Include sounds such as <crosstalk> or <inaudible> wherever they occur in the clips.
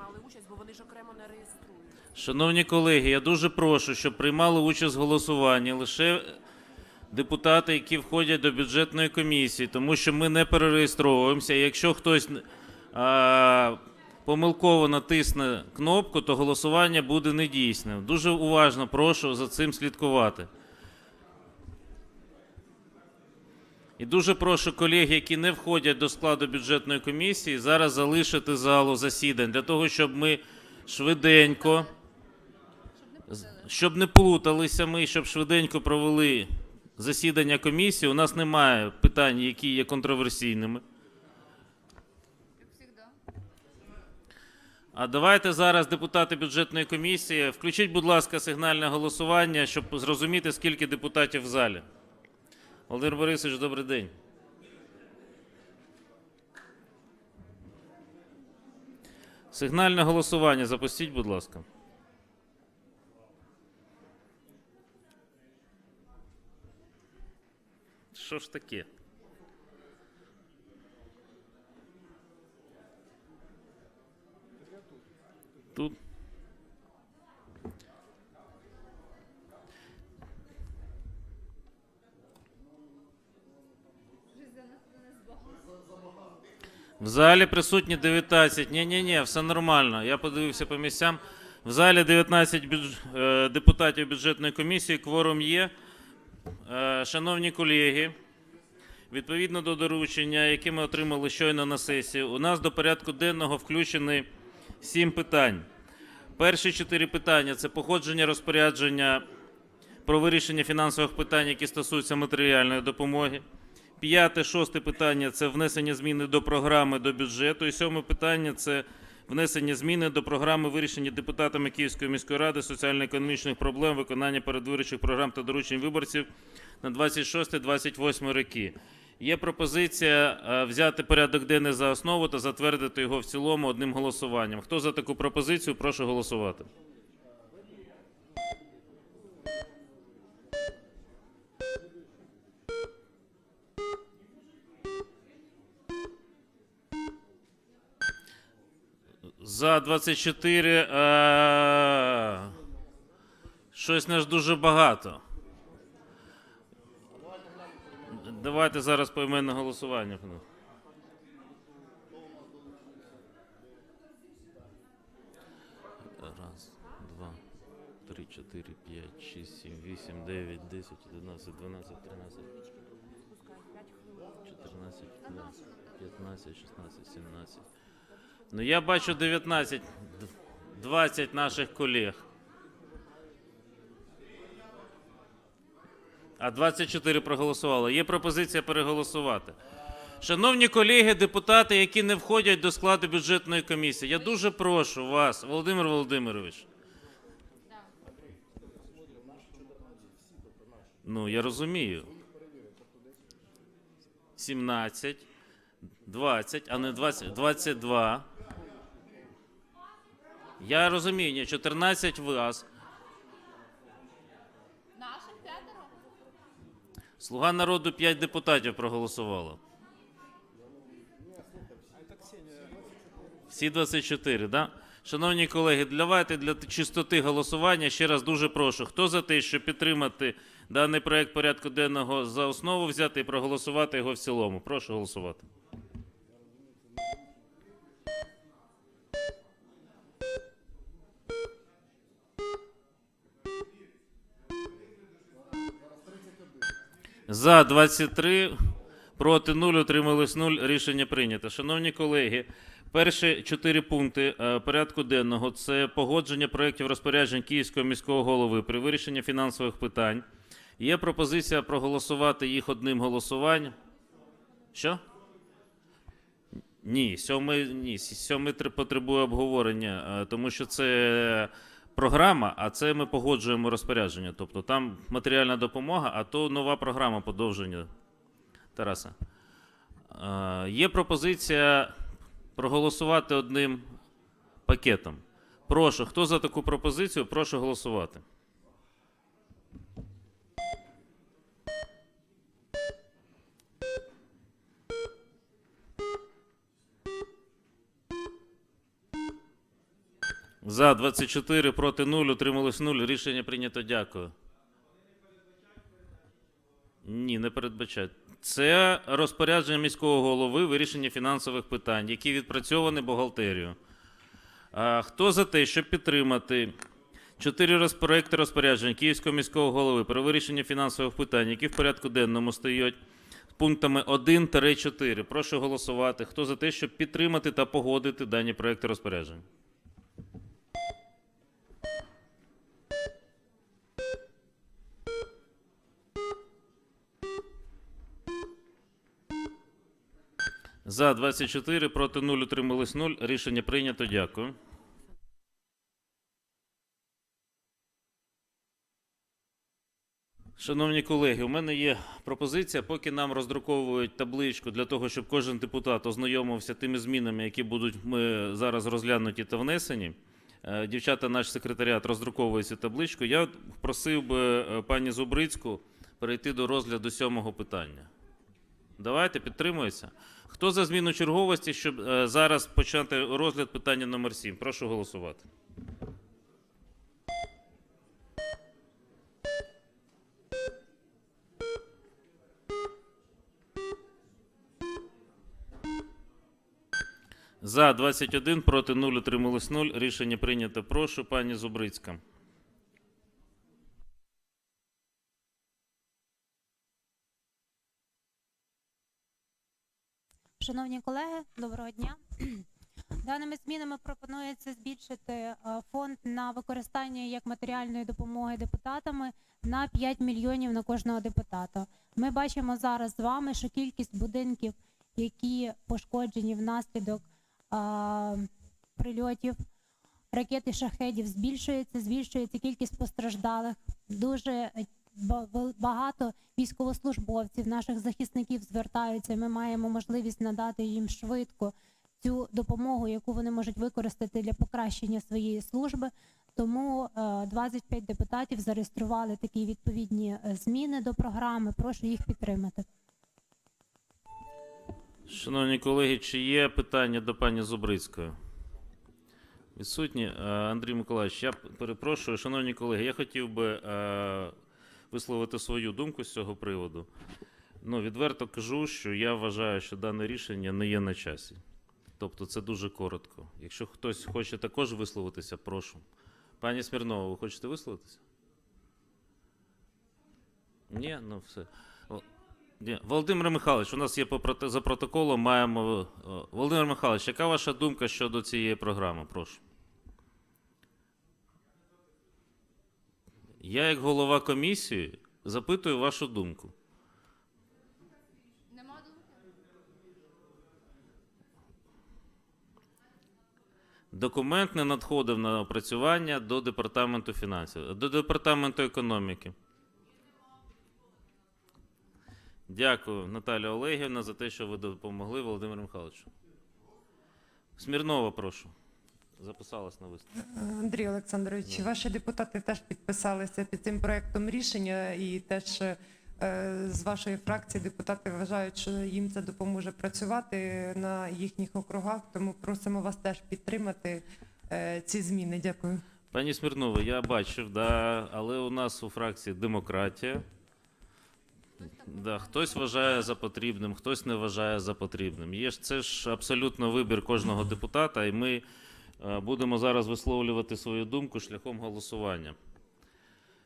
приймали участь, бо вони ж окремо не реєструють. Шановні колеги, я дуже прошу, щоб приймали участь в голосуванні лише депутати, які входять до бюджетної комісії, тому що ми не перереєстровуємося. Якщо хтось а, помилково натисне кнопку, то голосування буде недійсним. Дуже уважно прошу за цим слідкувати. І дуже прошу колег, які не входять до складу бюджетної комісії, зараз залишити залу засідань для того, щоб ми швиденько, щоб не плуталися ми, щоб швиденько провели засідання комісії. У нас немає питань, які є контроверсійними. А давайте зараз, депутати бюджетної комісії, включіть, будь ласка, сигнальне голосування, щоб зрозуміти, скільки депутатів в залі. Володимир Борисович, добрий день. Сигнальне голосування запустіть, будь ласка. Що ж таке? Тут. В залі присутні 19. Ні-ні-ні, все нормально. Я подивився по місцям. В залі 19 бюдж... е, депутатів бюджетної комісії. Кворум є. Е, Шановні колеги, відповідно до доручення, яке ми отримали щойно на сесії, у нас до порядку денного включені сім питань. Перші чотири питання це походження розпорядження про вирішення фінансових питань, які стосуються матеріальної допомоги. П'яте, шосте питання це внесення зміни до програми до бюджету. І сьоме питання це внесення зміни до програми вирішення депутатами Київської міської ради соціально-економічних проблем, виконання передвиборчих програм та доручень виборців на 26-28 роки. Є пропозиція е, взяти порядок денний за основу та затвердити його в цілому одним голосуванням. Хто за таку пропозицію, прошу голосувати. За 24. Е... Щось ж дуже багато. Давайте зараз поіменне голосування. Раз, два, три, чотири, п'ять, шість, сім, вісім, дев'ять, десять, одинадцять, дванадцять, тринадцять, чотирнадцять, п'ятнадцять, шістнадцять, сімнадцять. Ну я бачу 19, д- 20 наших колег. А 24 проголосувало. Є пропозиція переголосувати. Шановні колеги, депутати, які не входять до складу бюджетної комісії, я дуже прошу вас, Володимир Володимирович. Ну, я розумію. 17, 20, а не 20, 22. Я розумію, ні, 14 вас. Наших п'ятеро? Слуга народу 5 депутатів проголосувало. Всі 24, да? Шановні колеги, давайте для чистоти голосування ще раз дуже прошу. Хто за те, щоб підтримати даний проект порядку денного за основу взяти і проголосувати його в цілому? Прошу голосувати. За 23, проти 0, утримались 0. Рішення прийнято. Шановні колеги, перші чотири пункти е, порядку денного це погодження проєктів розпоряджень Київського міського голови при вирішенні фінансових питань. Є пропозиція проголосувати їх одним голосуванням. Що? Ні, сьомий, ні, сьомий потребує обговорення, е, тому що це програма, а це ми погоджуємо розпорядження. Тобто там матеріальна допомога, а то нова програма подовження. Тараса. Е, Є пропозиція проголосувати одним пакетом. Прошу, хто за таку пропозицію, прошу голосувати. За 24, проти 0, утримались 0. Рішення прийнято. Дякую. Ні, не передбачає. Це розпорядження міського голови вирішення фінансових питань, які відпрацьовані бухгалтерією. А, хто за те, щоб підтримати чотири розпроекти розпоряджень Київського міського голови про вирішення фінансових питань, які в порядку денному стоять пунктами 1-4? Прошу голосувати. Хто за те, щоб підтримати та погодити дані проекти розпоряджень? За 24, проти 0, утримались 0. Рішення прийнято. Дякую. Шановні колеги, у мене є пропозиція, поки нам роздруковують табличку для того, щоб кожен депутат ознайомився тими змінами, які будуть ми зараз розглянуті та внесені. Е, Дівчата, наш секретаріат роздруковує цю табличку. Я просив би е, пані Зубрицьку перейти до розгляду сьомого питання. Давайте підтримується. Хто за зміну черговості, щоб е, зараз почати розгляд питання номер 7? Прошу голосувати. За 21, проти 0, утрималось 0. Рішення прийнято. Прошу, пані Зубрицька. Шановні колеги, доброго дня. <clears throat> Даними змінами пропонується збільшити е, фонд на використання як матеріальної допомоги депутатами на 5 мільйонів на кожного депутата. Ми бачимо зараз з вами, що кількість будинків, які пошкоджені внаслідок а, прильотів ракет і шахедів, збільшується, збільшується кількість постраждалих. Дуже багато військовослужбовців, наших захисників звертаються. Ми маємо можливість надати їм швидко цю допомогу, яку вони можуть використати для покращення своєї служби. Тому е, 25 депутатів зареєстрували такі відповідні е, зміни до програми. Прошу їх підтримати. Шановні колеги, чи є питання до пані Зубрицької? Відсутні. Е, Андрій Миколаївич, я перепрошую. Шановні колеги, я хотів би е, висловити свою думку з цього приводу. Ну, відверто кажу, що я вважаю, що дане рішення не є на часі. Тобто це дуже коротко. Якщо хтось хоче також висловитися, прошу. Пані Смірнова, ви хочете висловитися? Ні, ну все. Ні. Володимир Михайлович, у нас є за протоколом. Маємо. Володимир Михайлович, яка ваша думка щодо цієї програми? Прошу. Я, як голова комісії, запитую вашу думку. Документ не надходив на опрацювання до департаменту фінансів, до департаменту економіки. Дякую, Наталя Олегівна, за те, що ви допомогли Володимиру Михайловичу. Смірнова, прошу. Записалась на виступ. Андрій Олександрович, ваші депутати теж підписалися під цим проектом рішення, і теж е, з вашої фракції депутати вважають, що їм це допоможе працювати на їхніх округах. Тому просимо вас теж підтримати е, ці зміни. Дякую. Пані Смірнова, я бачив, да, але у нас у фракції демократія. Да, хтось вважає за потрібним, хтось не вважає за потрібним. Є ж це ж абсолютно вибір кожного депутата, і ми будемо зараз висловлювати свою думку шляхом голосування.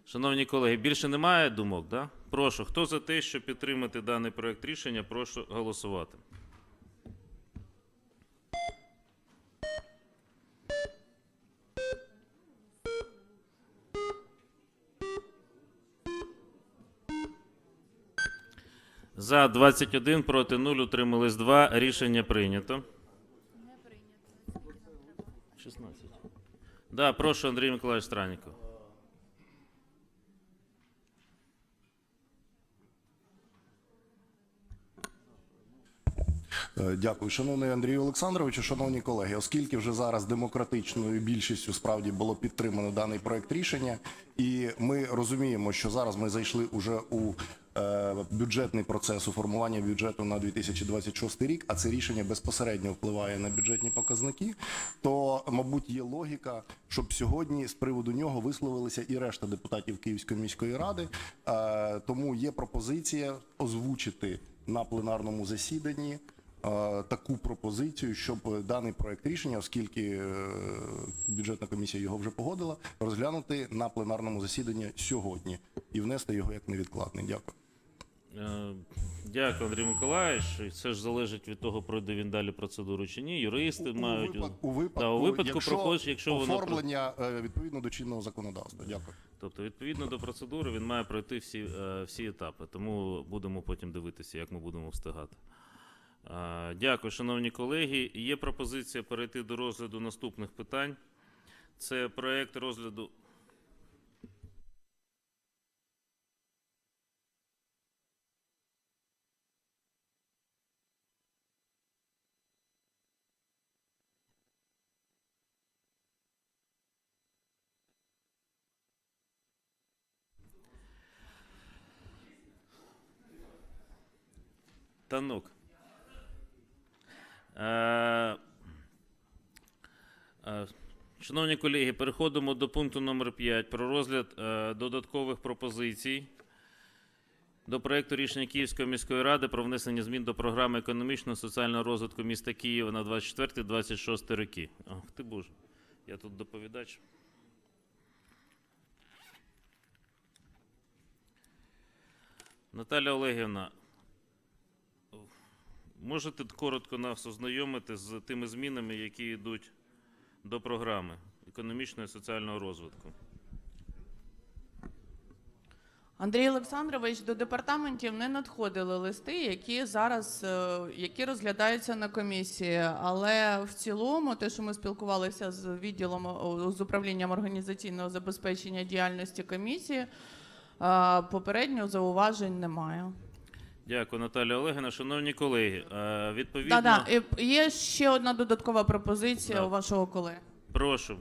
Шановні колеги, більше немає думок, да? Прошу, хто за те, щоб підтримати даний проект рішення, прошу голосувати. За 21, проти 0, утримались 2. Рішення прийнято. Не прийнято. 16. Да, прошу, Андрій Миколаївич Страніков. Е, Дякую, шановний Андрію Олександровичу, шановні колеги. Оскільки вже зараз демократичною більшістю справді було підтримано даний проект рішення, і ми розуміємо, що зараз ми зайшли уже у бюджетний процес у формуванні бюджету на 2026 рік, а це рішення безпосередньо впливає на бюджетні показники, то, мабуть, є логіка, щоб сьогодні з приводу нього висловилися і решта депутатів Київської міської ради. Е, Тому є пропозиція озвучити на пленарному засіданні е, таку пропозицію, щоб даний проект рішення, оскільки е, бюджетна комісія його вже погодила, розглянути на пленарному засіданні сьогодні і внести його як невідкладний. Дякую. Е, Дякую, Андрій Миколаївич. Це ж залежить від того, пройде він далі процедуру чи ні. Юристи мають у, випад- у випадку, Да, у випадку якщо проходить, якщо оформлення е, відповідно до чинного законодавства. Дякую. Тобто, відповідно до процедури, він має пройти всі, е, всі етапи. Тому будемо потім дивитися, як ми будемо встигати. Дякую, шановні колеги. Є пропозиція перейти до розгляду наступних питань. Це проект розгляду. Танок. Е, е, Шановні колеги, переходимо до пункту номер 5 про розгляд е, додаткових пропозицій до проекту рішення Київської міської ради про внесення змін до програми економічного соціального розвитку міста Києва на 24-26 роки. Ах ти боже, я тут доповідач. Наталя Олегівна, можете коротко нас ознайомити з тими змінами, які йдуть до програми економічного і соціального розвитку? Андрій Олександрович, до департаментів не надходили листи, які зараз е, які розглядаються на комісії. Але в цілому, те, що ми спілкувалися з відділом з управлінням організаційного забезпечення діяльності комісії, е, попередньо зауважень немає. Дякую, Наталя Олегівна. Шановні колеги, е, відповідно, Так, да, і є ще одна додаткова пропозиція Да. у вашого колеги. прошу.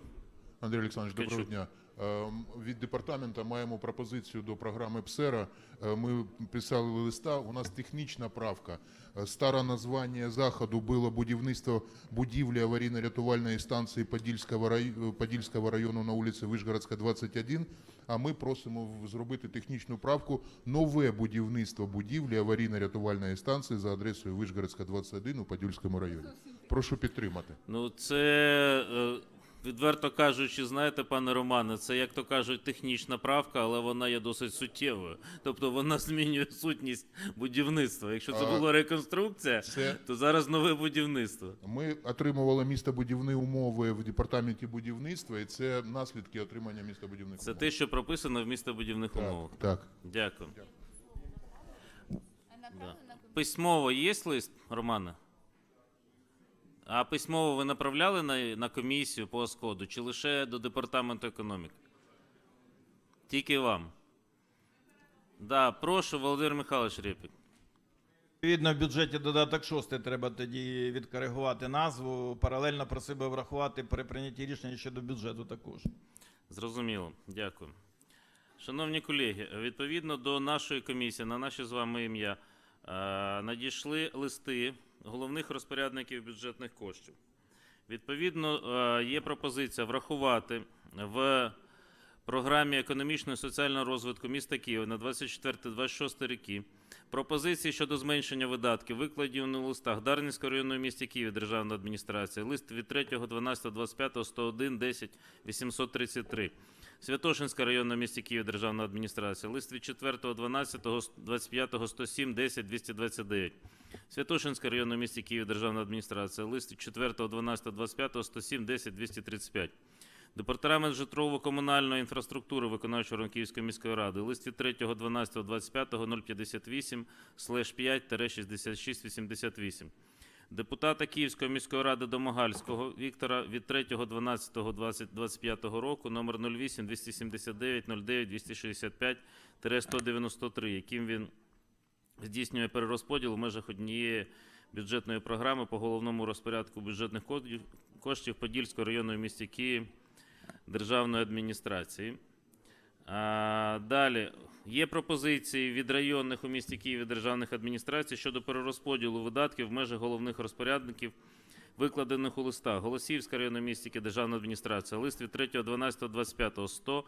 Андрій Олександрович, доброго Качук. дня. Ем, Від департамента маємо пропозицію до програми ПСЕРА. Е, Ми писали листа. У нас технічна правка. Е, Старе названня заходу було будівництво будівлі аварійно-рятувальної станції Подільського, рай... Подільського району на вулиці Вишгородська, 21. А ми просимо зробити технічну правку нове будівництво будівлі аварійно-рятувальної станції за адресою Вишгородська, 21 у Подільському районі. Прошу підтримати. Ну, це, е, відверто кажучи, знаєте, пане Романе, це, як то кажуть, технічна правка, але вона є досить суттєвою. Тобто вона <laughs> змінює сутність будівництва. Якщо це була реконструкція, Це то зараз нове будівництво. Ми отримували містобудівні умови в департаменті будівництва, і це наслідки отримання містобудівних Це умов. те, що прописано в містобудівних умовах. Так, так. Дякую. Да. Письмово є лист, Романе? А письмово ви направляли на, на комісію по ОСКОДу чи лише до департаменту економіки? Тільки вам. Да, прошу, Володимир Михайлович Рєпік. Відповідно, в бюджеті додаток 6 треба тоді відкоригувати назву. Паралельно просив би врахувати при прийнятті рішення щодо бюджету також. Зрозуміло, дякую. Шановні колеги, відповідно до нашої комісії, на наші з вами ім'я, надійшли листи головних розпорядників бюджетних коштів. Відповідно, е, є пропозиція врахувати в програмі економічного і соціального розвитку міста Києва на 24-26 роки пропозиції щодо зменшення видатків, викладені у листах Дарницького районного міста Києва Державної адміністрації, лист від 3.12.25, 101, 10, 833. Святошинська районна місті Києва Державна адміністрація, лист від 4.12.25, 107, 10, 229. Святошинська районна місті Києва Державна адміністрація, лист від 4.12.25, 107, 10, 235. Департамент житлово-комунальної інфраструктури виконавчого органу Київської міської ради, лист від 3.12.25, 058, слеш 5-6688. Депутата Київської міської ради Домагальського Віктора від 3.12.25 року, номер 08 279 09 265 193, яким він здійснює перерозподіл в межах однієї бюджетної програми по головному розпорядку бюджетних коштів Подільського району в місті Київ Державної адміністрації. Далі. Є пропозиції від районних у місті Києві державних адміністрацій щодо перерозподілу видатків в межах головних розпорядників, викладених у листах. Голосіївська районна в місті Київ державна адміністрація. Лист від 3.12.25 100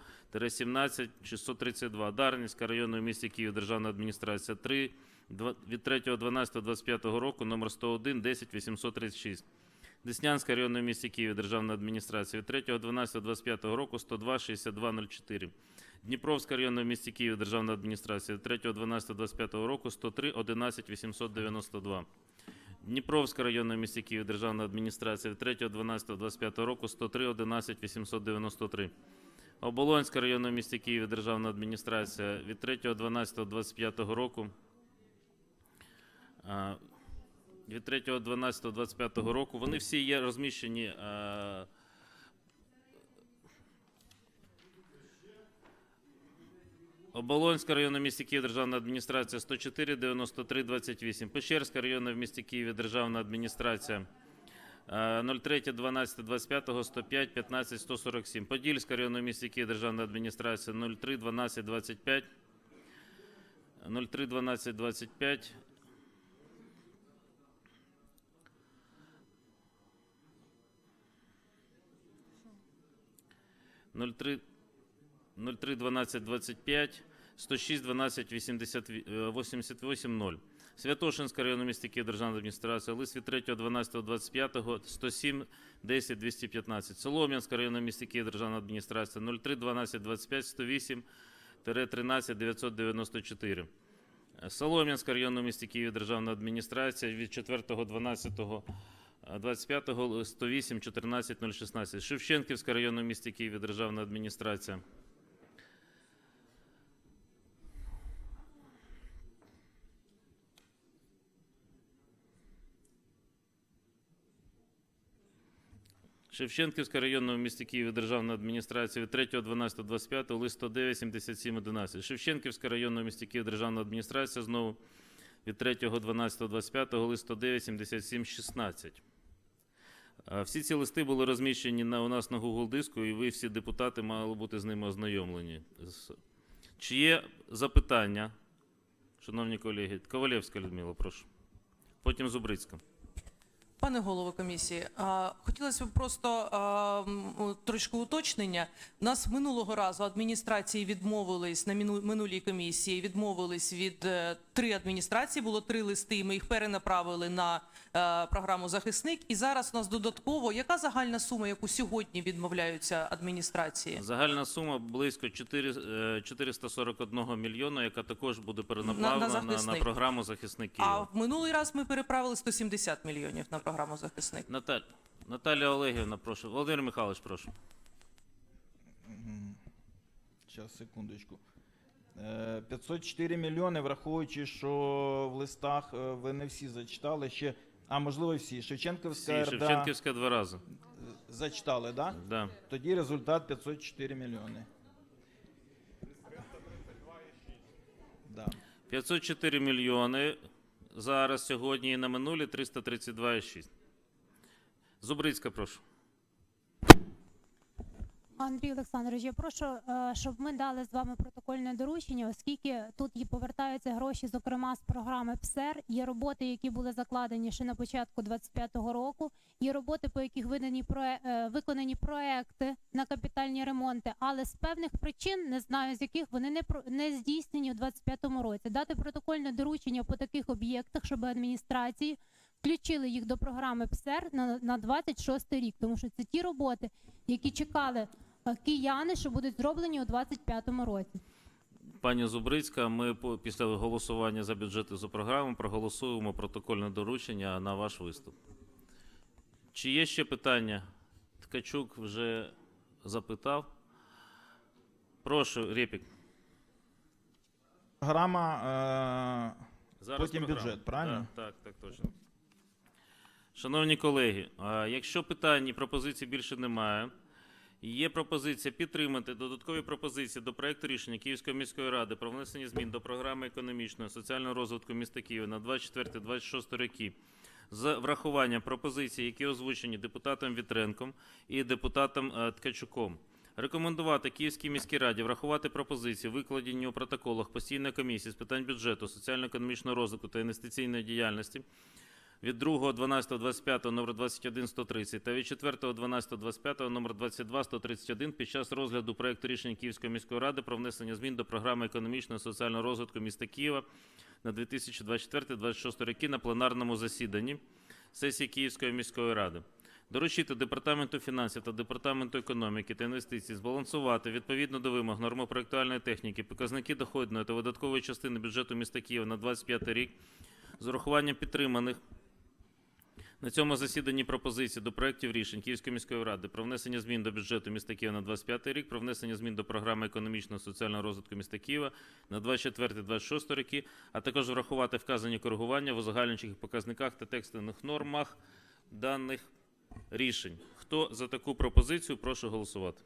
17 632. Дарницька районна місті Київ державна адміністрація 3 два- від 3.12.25 року номер 101 10 836. Деснянська районна місті Києві державна адміністрація від 3.12.25 року 102 6204. Дніпровська районна в місті Києві державна адміністрація від 3.12.25 року 103 11 892. Дніпровська районна в місті Київ державна адміністрація від 3.12.25 року 103 11 893. Оболонська районна в місті Києві державна адміністрація від 3.12.25 року від 3.12.25 року. Вони всі є розміщені. Оболонська районна в місті Київ державна адміністрація 104 93 28. Печерська районна в місті Києві державна адміністрація е, 03 12 25 105 15 147. Подільська районна в місті Київ державна адміністрація 03 12 25 03 12 25 03 03 12 25 106 12 80, 88 0. Святошинська районна в місті Київ державна адміністрація. Лист від 3 12 25 107 10 215. Солом'янська районна в місті Київ державна адміністрація 03 12 25 108 13 994. Солом'янська районна в місті Київ державна адміністрація від 4 12 25 108 14 016. Шевченківська районна в місті Києві державна адміністрація. Шевченківська районна в місті Києві державна адміністрація від 3.12.25 лист 109 77 11. Шевченківська районна в місті Київ державна адміністрація знову від 3.12.25 лист 109 77 16. Всі ці листи були розміщені на, у нас на Google диску, і ви всі депутати мали бути з ними ознайомлені. Чи є запитання, шановні колеги? Ковалєвська Людмила, прошу. Потім Зубрицька. Пане голово комісії, хотілося б просто трошки уточнення. Нас минулого разу адміністрації відмовились на минулій комісії. Відмовились від е, три адміністрації. Було три листи. Ми їх перенаправили на програму захисник. І зараз у нас додатково яка загальна сума, яку сьогодні відмовляються адміністрації? Загальна сума близько 4, е, 441 мільйона, яка також буде перенаправлена на, на, захисник. програму захисник А в минулий раз ми переправили 170 мільйонів на програму захисник. Наталь... Наталія Олегівна, прошу. Володимир Михайлович, прошу. Зараз, секундочку. Е, 504 мільйони, враховуючи, що в листах е, ви не всі зачитали ще. А можливо, всі. Шевченківська Всі, РДА Шевченківська два рази. зачитали, так? Да? Да. Тоді результат 504 мільйони. Да. 504 мільйони зараз, сьогодні і на минулі 332,6. Зубрицька, прошу. Андрій Олександрович, я прошу, е, щоб ми дали з вами протокольне доручення, оскільки тут і повертаються гроші, зокрема з програми ПСЕР. Є роботи, які були закладені ще на початку 25-го року. Є роботи, по яких видані проe- е, виконані проекти на капітальні ремонти, але з певних причин, не знаю з яких вони не про- не здійснені в 25-му році. Дати протокольне доручення по таких об'єктах, щоб адміністрації включили їх до програми ПСЕР на, на 26 рік, тому що це ті роботи, які чекали кияни, що будуть зроблені у 25-му році. Пані Зубрицька, ми після голосування за бюджет і за програму проголосуємо протокольне доручення на ваш виступ. Чи є ще питання? Ткачук вже запитав. Прошу, Рєпік. Програма. Е... Зараз Потім програма. бюджет, правильно? Так, так, так, точно. Шановні колеги, якщо питань і пропозицій більше немає, є пропозиція підтримати додаткові пропозиції до проекту рішення Київської міської ради про внесення змін до програми економічного соціального розвитку міста Києва на 24-26 роки з врахуванням пропозицій, які озвучені депутатом Вітренком і депутатом е, Ткачуком. Рекомендувати Київській міській раді врахувати пропозиції, викладені у протоколах постійної комісії з питань бюджету, соціально-економічного розвитку та інвестиційної діяльності від 2.12.25 номер 21130 та від 4.12.25 номер 22.131 під час розгляду проекту рішення Київської міської ради про внесення змін до програми економічного і соціального розвитку міста Києва на 2024-2026 роки на пленарному засіданні сесії Київської міської ради. Доручити департаменту фінансів та департаменту економіки та інвестицій збалансувати відповідно до вимог нормопроектуальної техніки показники доходної та видаткової частини бюджету міста Києва на 25 рік з урахуванням підтриманих на цьому засіданні пропозиції до проєктів рішень Київської міської ради про внесення змін до бюджету міста Києва на 25 рік, про внесення змін до програми економічного соціального розвитку міста Києва на 24-26 роки, а також врахувати вказані коригування в узагальнюючих показниках та текстових нормах даних рішень. Хто за таку пропозицію, прошу голосувати.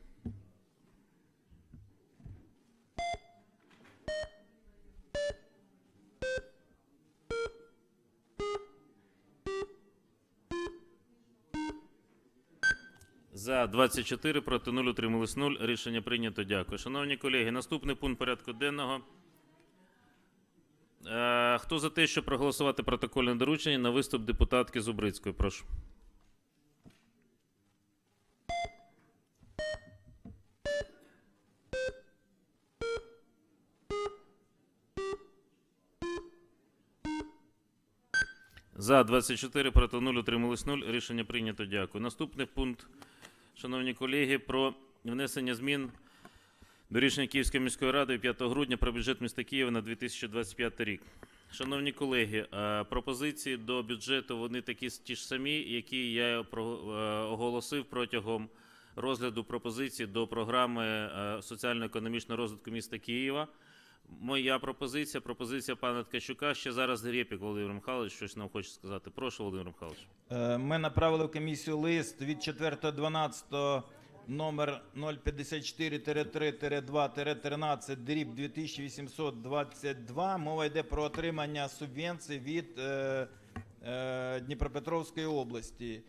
За 24, проти 0, утримались 0. Рішення прийнято. Дякую. Шановні колеги, наступний пункт порядку денного. Е, Хто за те, щоб проголосувати протокольне доручення на виступ депутатки Зубрицької? Прошу. За 24, проти 0, утримались 0. Рішення прийнято. Дякую. Наступний пункт, шановні колеги, про внесення змін до рішення Київської міської ради 5 грудня про бюджет міста Києва на 2025 рік. Шановні колеги, е, пропозиції до бюджету вони такі ті ж самі, які я е, оголосив протягом розгляду пропозицій до програми е, соціально-економічного розвитку міста Києва. Моя пропозиція, пропозиція пана Ткачука. Ще зараз Рєпік Володимир Михайлович щось нам хоче сказати. Прошу, Володимир Михайлович. Е, Ми направили в комісію лист від 4.12 номер 054-3-2-13 дріб 2822. Мова йде про отримання субвенцій від е, е, Дніпропетровської області.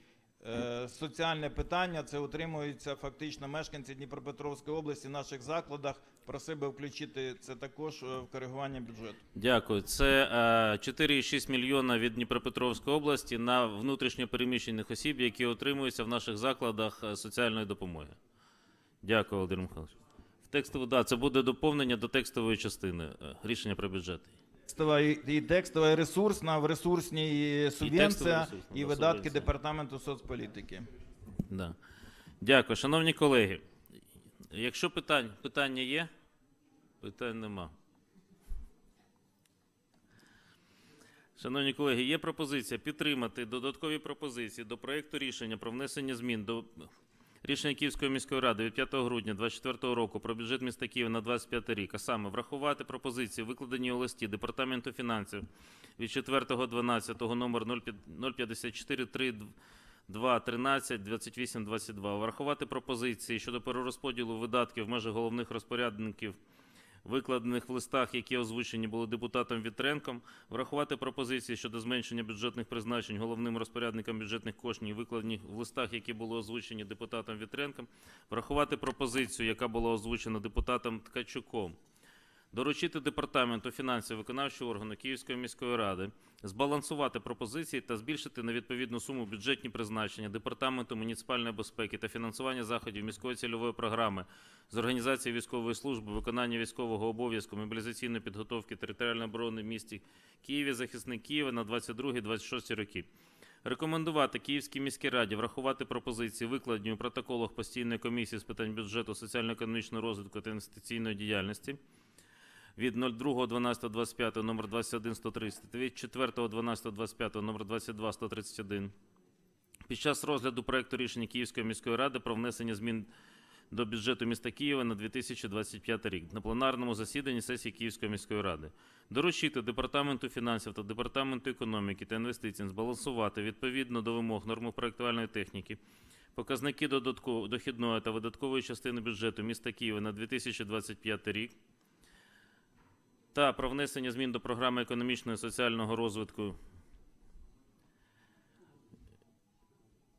Е, соціальне питання це утримуються фактично мешканці Дніпропетровської області в наших закладах. Просив би включити це також е, в коригування бюджету. Дякую. Це е, 4,6 мільйона від Дніпропетровської області на внутрішньо переміщених осіб, які отримуються в наших закладах е, соціальної допомоги. Дякую, Володимир Михайлович. В текстову, да, це буде доповнення до текстової частини е, рішення про бюджет. Текстова і і текстова і ресурсна в ресурсній субвенція ресурсна, і видатки субвенція. департаменту соцполітики. Да. Дякую. Шановні колеги, якщо питань, питання є, питань нема. Шановні колеги, є пропозиція підтримати додаткові пропозиції до проєкту рішення про внесення змін до рішення Київської міської ради від 5 грудня 2024 року про бюджет міста Києва на 25 рік, а саме врахувати пропозиції, викладені у листі Департаменту фінансів від 4.12 номер 054 2, 13, 28, 22. Врахувати пропозиції щодо перерозподілу видатків в межах головних розпорядників, викладених в листах, які озвучені були депутатом Вітренком. Врахувати пропозиції щодо зменшення бюджетних призначень головним розпорядникам бюджетних коштів, викладені в листах, які були озвучені депутатом Вітренком. Врахувати пропозицію, яка була озвучена депутатом Ткачуком. Доручити департаменту фінансів виконавчого органу Київської міської ради збалансувати пропозиції та збільшити на відповідну суму бюджетні призначення департаменту муніципальної безпеки та фінансування заходів міської цільової програми з організації військової служби, виконання військового обов'язку, мобілізаційної підготовки територіальної оборони в місті Києві, захисник Києва на 22-26 роки. Рекомендувати Київській міській раді врахувати пропозиції, викладені у протоколах постійної комісії з питань бюджету, соціально-економічного розвитку та інвестиційної діяльності від 02.12.25 номер 21130 та від 4.12.25 номер 22131 під час розгляду проекту рішення Київської міської ради про внесення змін до бюджету міста Києва на 2025 рік на пленарному засіданні сесії Київської міської ради. Доручити департаменту фінансів та департаменту економіки та інвестицій збалансувати відповідно до вимог нормопроектуальної техніки показники додатково дохідної та видаткової частини бюджету міста Києва на 2025 рік та про внесення змін до програми економічного і соціального розвитку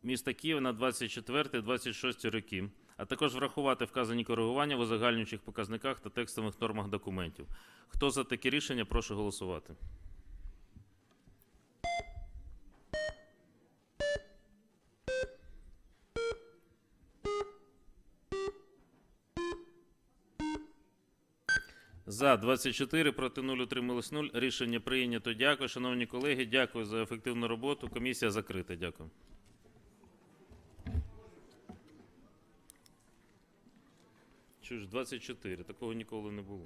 міста Києва на 24-26 роки, а також врахувати вказані коригування в узагальнюючих показниках та текстових нормах документів. Хто за таке рішення, прошу голосувати. За 24, проти 0, утрималось 0. Рішення прийнято. Дякую, шановні колеги. Дякую за ефективну роботу. Комісія закрита. Дякую. Чуж 24, такого ніколи не було.